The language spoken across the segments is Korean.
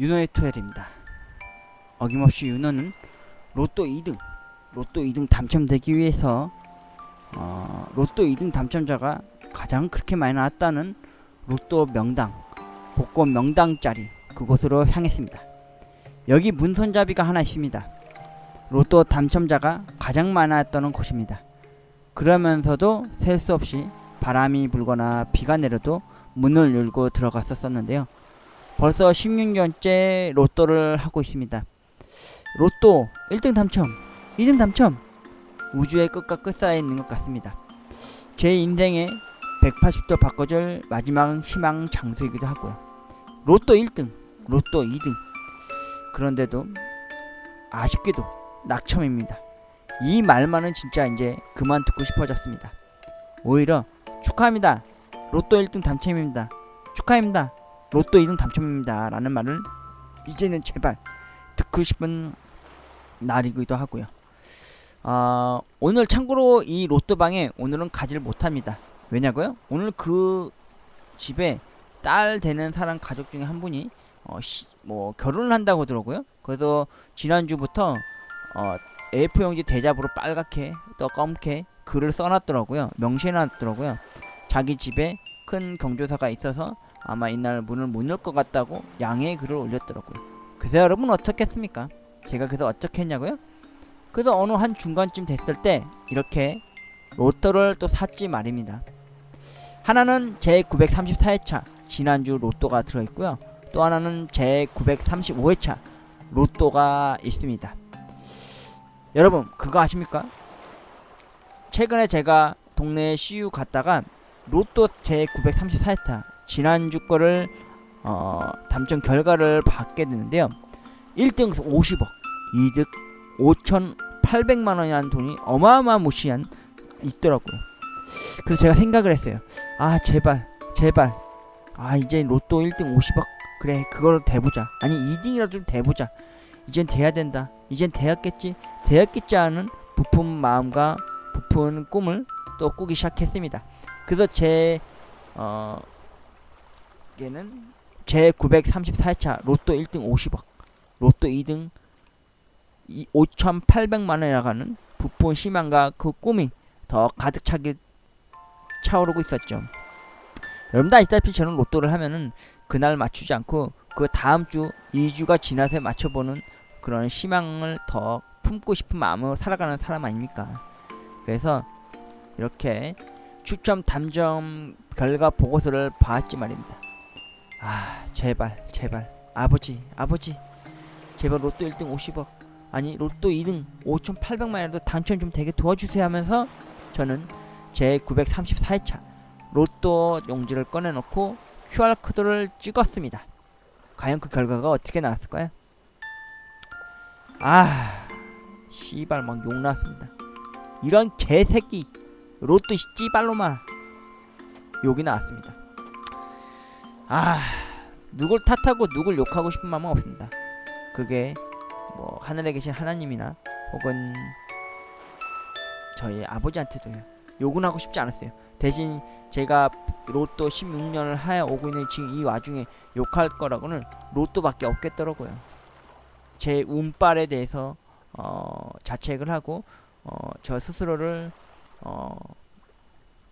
윤호의 토요일입니다. 어김없이 윤호는 로또 2등, 로또 2등 당첨되기 위해서 어, 로또 2등 당첨자가 가장 그렇게 많이 나왔다는 로또 명당, 복권 명당짜리 그곳으로 향했습니다. 여기 문손잡이가 하나 있습니다. 로또 당첨자가 가장 많았다는 곳입니다. 그러면서도 셀 수 없이 바람이 불거나 비가 내려도 문을 열고 들어갔었었는데요. 벌써 16년째 로또를 하고 있습니다. 로또 1등 당첨, 2등 당첨. 우주의 끝과 끝 사이에 있는 것 같습니다. 제 인생의 180도 바꿔줄 마지막 희망 장소이기도 하고요. 로또 1등, 로또 2등. 그런데도 아쉽게도 낙첨입니다. 이 말만은 진짜 이제 그만 듣고 싶어졌습니다. 오히려 축하합니다. 로또 1등 당첨입니다. 축하합니다. 로또 2등 당첨입니다. 라는 말을 이제는 제발 듣고 싶은 날이기도 하고요. 어, 오늘 참고로 이 로또방에 오늘은 가지를 못합니다. 왜냐고요? 오늘 그 집에 딸 되는 사람 가족 중에 한 분이 어, 시, 뭐 결혼을 한다고 하더라고요. 그래서 지난주부터 어, A4용지 대잡으로 빨갛게 또 검게 글을 써놨더라고요. 명시해놨더라고요. 자기 집에 큰 경조사가 있어서 아마 이날 문을 못 열 것 같다고 양해의 글을 올렸더라고요. 그래서 여러분 어떻겠습니까? 제가 그래서 어떻게 했냐고요? 그래서 어느 한 중간쯤 됐을 때 이렇게 로또를 또 샀지 말입니다. 하나는 제 934회차 지난주 로또가 들어있고요. 또 하나는 제 935회차 로또가 있습니다. 여러분 그거 아십니까? 최근에 제가 동네 CU 갔다가 로또 제 934회차 지난주 거를 어, 당첨 결과를 받게 되는데요. 1등 50억, 2등 5,800만 원이라는 돈이 어마어마무시한 있더라고요. 그래서 제가 생각을 했어요. 아 제발 제발 아 이제 로또 1등 50억 그래 그걸 대보자 아니 2등이라도 좀 대보자 이젠 돼야 된다 이젠 되었겠지 되었겠지 하는 부푼 마음과 부푼 꿈을 또 꾸기 시작했습니다. 그래서 제 어, 얘는 제 934회차 로또 1등 50억, 로또 2등 5,800만 원이라가는 부푼 희망과 그 꿈이 더 가득 차게 차오르고 있었죠. 여러분도 아시다시피 저는 로또를 하면은 그날 맞추지 않고 그 다음 주 2주가 지나서 맞춰보는 그런 희망을 더 품고 싶은 마음으로 살아가는 사람 아닙니까? 그래서 이렇게 추첨 담점 결과 보고서를 봤지 말입니다. 아 제발 제발 아버지 아버지 제발 로또 1등 50억 아니 로또 2등 5,800만이라도 당첨 좀 되게 도와주세요 하면서 저는 제 934회차 로또 용지를 꺼내놓고 QR 코드를 찍었습니다. 과연 그 결과가 어떻게 나왔을까요? 아 씨발 막 욕 나왔습니다. 이런 개새끼 로또 씨발로마 욕이 나왔습니다. 아 누굴 탓하고 누굴 욕하고 싶은 마음은 없습니다. 그게 뭐 하늘에 계신 하나님이나 혹은 저희 아버지한테도요. 욕은 하고 싶지 않았어요. 대신 제가 로또 16년을 하여 오고 있는 지금 이 와중에 욕할 거라고는 로또밖에 없겠더라고요. 제 운빨에 대해서 어, 자책을 하고 어, 저 스스로를 어,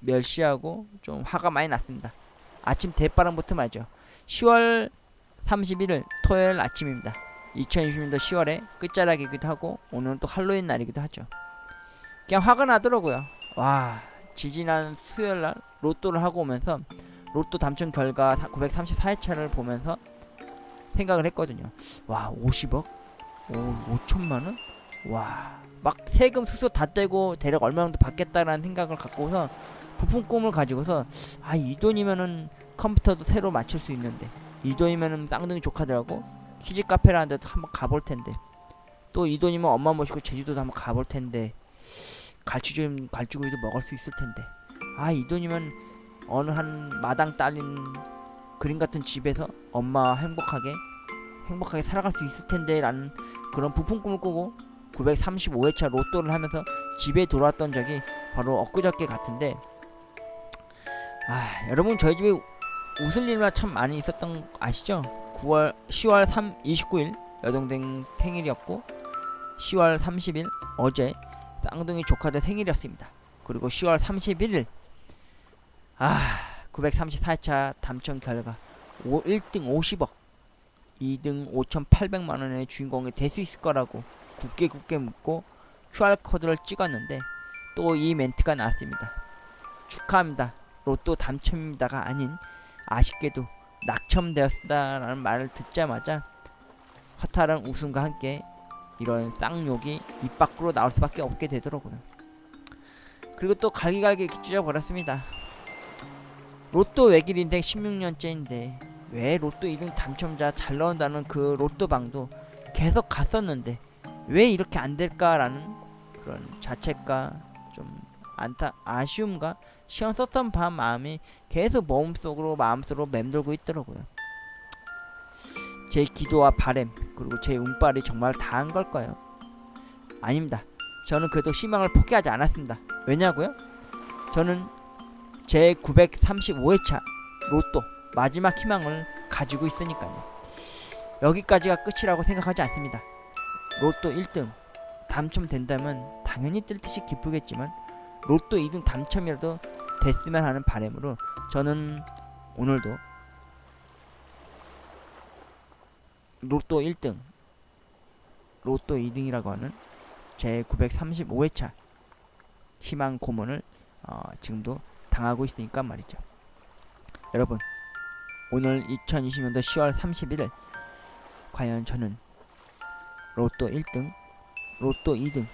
멸시하고 좀 화가 많이 났습니다. 아침 대바람부터 말이죠. 10월 31일 토요일 아침입니다. 2020년도 10월의 끝자락이기도 하고 오늘은 또 할로윈 날이기도 하죠. 그냥 화가 나더라고요. 와 지지난 수요일 날 로또를 하고 오면서 로또 당첨 결과 934회차를 보면서 생각을 했거든요. 와 50억? 오 5천만 원? 와 막 세금 수수 다 떼고 대략 얼마 정도 받겠다라는 생각을 갖고서 부푼 꿈을 가지고서 아 이 돈이면은 컴퓨터도 새로 맞출 수 있는데 이 돈이면은 쌍둥이 조카들하고 키즈 카페라는 데도 한번 가볼 텐데 또 이 돈이면 엄마 모시고 제주도도 한번 가볼 텐데 갈치조림 갈치구이도 먹을 수 있을 텐데 아 이 돈이면 어느 한 마당 딸린 그림 같은 집에서 엄마 행복하게 행복하게 살아갈 수 있을 텐데 라는 그런 부푼 꿈을 꾸고 935회차 로또를 하면서 집에 돌아왔던 적이 바로 엊그저께 같은데 아 여러분 저희 집에 웃을 일만 참 많이 있었던 거 아시죠? 9월 10월 3 29일 여동생 생일이었고 10월 30일 어제 쌍둥이 조카들 생일이었습니다. 그리고 10월 31일 아 934차 당첨 결과 5, 1등 50억 2등 5,800만 원의 주인공이 될 수 있을 거라고 굳게 굳게 묻고 QR코드를 찍었는데 또 이 멘트가 나왔습니다. 축하합니다. 로또 당첨입니다가 아닌 아쉽게도 낙첨되었다라는 말을 듣자마자 허탈한 웃음과 함께 이런 쌍욕이 입 밖으로 나올 수밖에 없게 되더라고요. 그리고 또 갈기갈기 찢어 버렸습니다. 로또 외길 인생 16년째인데 왜 로또 2등 당첨자 잘 나온다는 그 로또 방도 계속 갔었는데 왜 이렇게 안 될까라는 그런 자책과 좀 안타 아쉬움과 시험 썼던 밤 마음이 계속 마음속으로 마음속으로 맴돌고 있더라고요. 제 기도와 바램 그리고 제 운빨이 정말 다 한 걸까요? 아닙니다. 저는 그래도 희망을 포기하지 않았습니다. 왜냐고요? 저는 제 935회차 로또 마지막 희망을 가지고 있으니까요. 여기까지가 끝이라고 생각하지 않습니다. 로또 1등 당첨된다면 당연히 뜰 듯이 기쁘겠지만 로또 2등 당첨이라도 됐으면 하는 바람으로 저는 오늘도 로또 1등 로또 2등이라고 하는 제 935회차 희망 고문을 어, 지금도 당하고 있으니까 말이죠. 여러분 오늘 2020년도 10월 31일 과연 저는 로또 1등, 로또 2등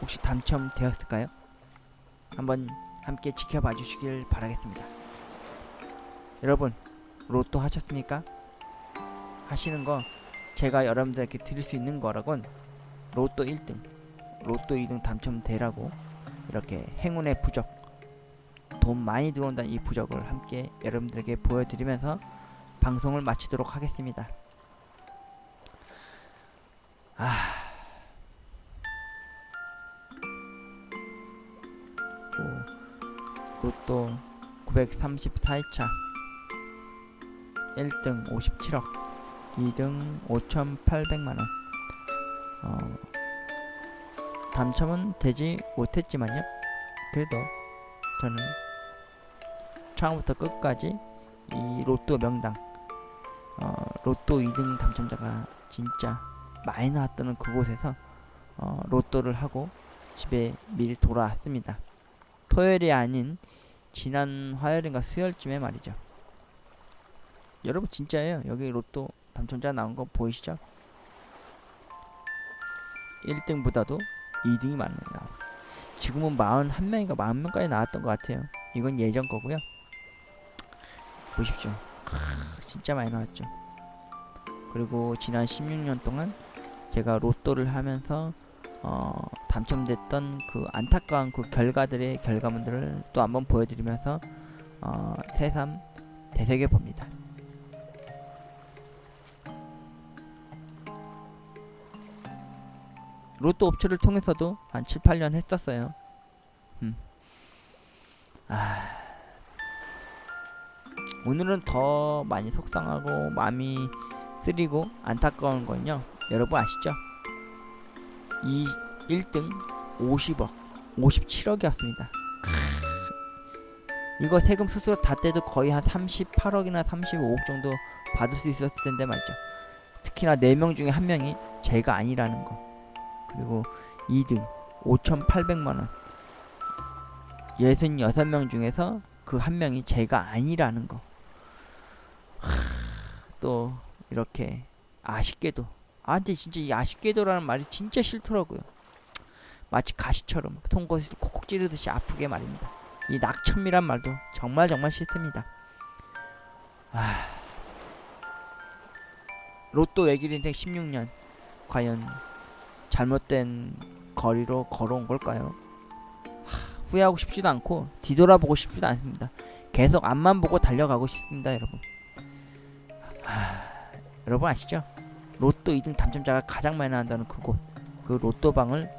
혹시 당첨되었을까요? 한번 함께 지켜봐 주시길 바라겠습니다. 여러분 로또 하셨습니까? 하시는 거 제가 여러분들에게 드릴 수 있는 거라곤 로또 1등, 로또 2등 당첨되라고 이렇게 행운의 부적 돈 많이 들어온다는 이 부적을 함께 여러분들에게 보여드리면서 방송을 마치도록 하겠습니다. 아, 또 로또 934회차. 1등 57억 2등 5,800만원. 어, 당첨은 되지 못했지만요. 그래도 저는 처음부터 끝까지 이 로또 명당 어, 로또 2등 당첨자가 진짜 많이 나왔다는 그곳에서 어, 로또를 하고 집에 미리 돌아왔습니다. 토요일이 아닌 지난 화요일인가 수요일쯤에 말이죠. 여러분 진짜예요. 여기 로또 당첨자 나온 거 보이시죠? 1등보다도 2등이 많아요. 지금은 41명인가 40명까지 나왔던 것 같아요. 이건 예전 거고요. 보십시오. 크, 진짜 많이 나왔죠. 그리고 지난 16년 동안 제가 로또를 하면서 어, 당첨됐던 그 안타까운 그 결과들의 결과물들을 또 한번 보여드리면서 어, 새삼 되새겨 봅니다. 로또 업체를 통해서도 한 7, 8년 했었어요. 음. 아. 오늘은 더 많이 속상하고 마음이 쓰리고 안타까운 건요. 여러분 아시죠? 이 1등 50억, 57억이었습니다. 이거 세금 수수료 다 떼도 거의 한 38억이나 35억 정도 받을 수 있었을 텐데 말이죠. 특히나 4명 중에 한 명이 제가 아니라는 거. 그리고 2등 5,800만원 66명 중에서 그한 명이 제가 아니라는 거. 하, 또 이렇게 아쉽게도 아 근데 진짜 이 아쉽게도라는 말이 진짜 싫더라고요. 마치 가시처럼 통곳을 콕콕 찌르듯이 아프게 말입니다. 이 낙첨이란 말도 정말 정말 싫습니다. 아 로또 외길 인생 16년 과연 잘못된 거리로 걸어온 걸까요? 하, 후회하고 싶지도 않고 뒤돌아보고 싶지도 않습니다. 계속 앞만 보고 달려가고 싶습니다, 여러분. 하, 여러분 아시죠? 로또 2등 당첨자가 가장 많이 나온다는 그곳, 그 로또방을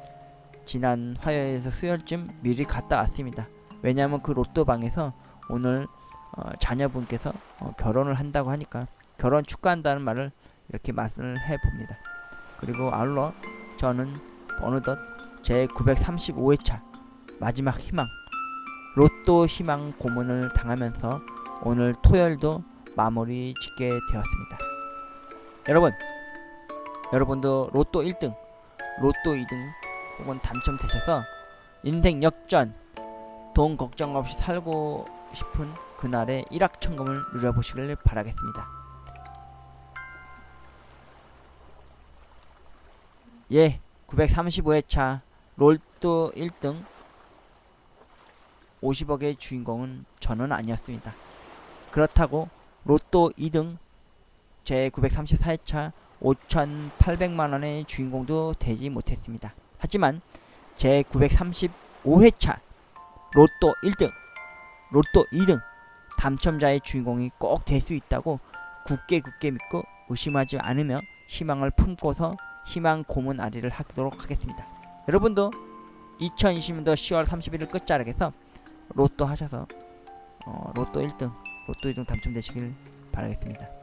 지난 화요일에서 수요일쯤 미리 갔다 왔습니다. 왜냐하면 그 로또방에서 오늘 어, 자녀분께서 어, 결혼을 한다고 하니까 결혼 축하한다는 말을 이렇게 말씀을 해 봅니다. 그리고 아울러 저는 어느덧 제 935회차 마지막 희망 로또 희망 고문을 당하면서 오늘 토요일도 마무리 짓게 되었습니다. 여러분, 여러분도 로또 1등, 로또 2등 혹은 당첨되셔서 인생 역전, 돈 걱정 없이 살고 싶은 그날의 일확천금을 누려보시길 바라겠습니다. 예, 935회차 롤또 1등 50억의 주인공은 저는 아니었습니다. 그렇다고 로또 2등 제 934회차 5,800만 원의 주인공도 되지 못했습니다. 하지만 제 935회차 로또 1등, 로또 2등 당첨자의 주인공이 꼭 될 수 있다고 굳게 굳게 믿고 의심하지 않으며 희망을 품고서 희망 고문 아리를 하도록 하겠습니다. 여러분도 2020년도 10월 31일 끝자락에서 로또 하셔서 어, 로또 1등, 로또 2등 당첨되시길 바라겠습니다.